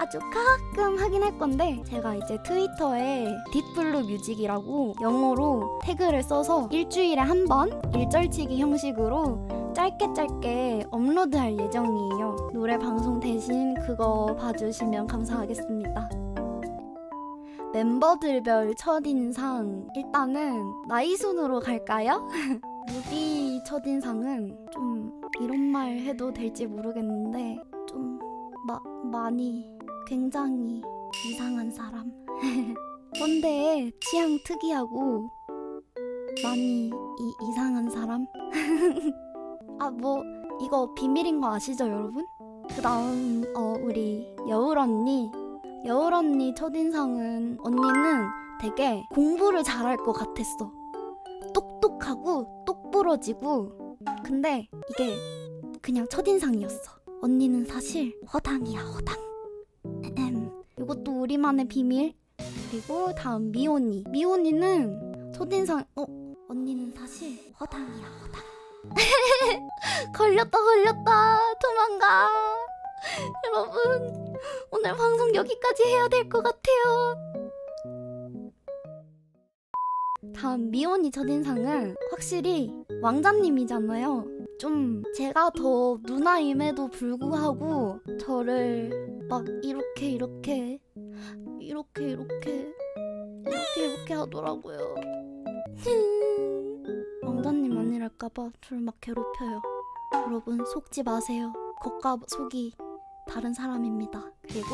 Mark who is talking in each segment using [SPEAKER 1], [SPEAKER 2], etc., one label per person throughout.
[SPEAKER 1] 아주 가끔 하긴 할 건데 제가 이제 트위터에 딥블루 뮤직이라고 영어로 태그를 써서 일주일에 한 번 일절치기 형식으로 짧게 짧게 업로드할 예정이에요. 노래 방송 대신 그거 봐주시면 감사하겠습니다. 멤버들별 첫인상 일단은 나이 순으로 갈까요? 루비 첫인상은 좀 이런 말 해도 될지 모르겠는데 좀 마, 많이 굉장히 이상한 사람 근데 취향 특이하고 많이 이, 이상한 사람 아 뭐 이거 비밀인 거 아시죠 여러분? 그 다음 어 우리 여울 언니 여울 언니 첫인상은 언니는 되게 공부를 잘할 것 같았어. 똑똑하고 똑부러지고 근데 이게 그냥 첫인상이었어. 언니는 사실 허당이야 허당. 이것도 우리만의 비밀. 그리고 다음 미온이. 미온이는 첫인상 어 언니는 사실 허당이야 허당. 걸렸다 걸렸다 도망가. 여러분 오늘 방송 여기까지 해야 될 것 같아요. 다음 미온이 첫인상은 확실히 왕자님이잖아요. 좀 제가 더 누나임에도 불구하고 저를 막 이렇게 이렇게 이렇게 이렇게 이렇게 이렇게 하더라고요. 왕자님 아니랄까봐 저를 막 괴롭혀요. 여러분 속지 마세요. 겉과 속이 다른 사람입니다. 그리고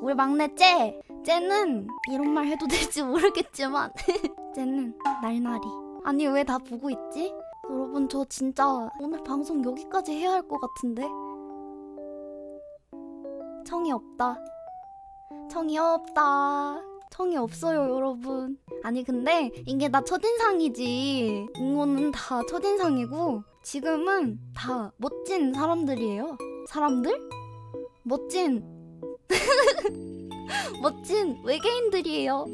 [SPEAKER 1] 우리 막내 쟤! 쟤는 이런 말 해도 될지 모르겠지만 쟤는 날날이 아니 왜 다 보고 있지? 여러분 저 진짜 오늘 방송 여기까지 해야 할 것 같은데? 청이 없다. 청이 없다. 청이 없어요 여러분. 아니 근데 이게 나 첫인상이지. 이거는 다 첫인상이고 지금은 다 멋진 사람들이에요. 사람들? 멋진. 멋진 외계인들이에요.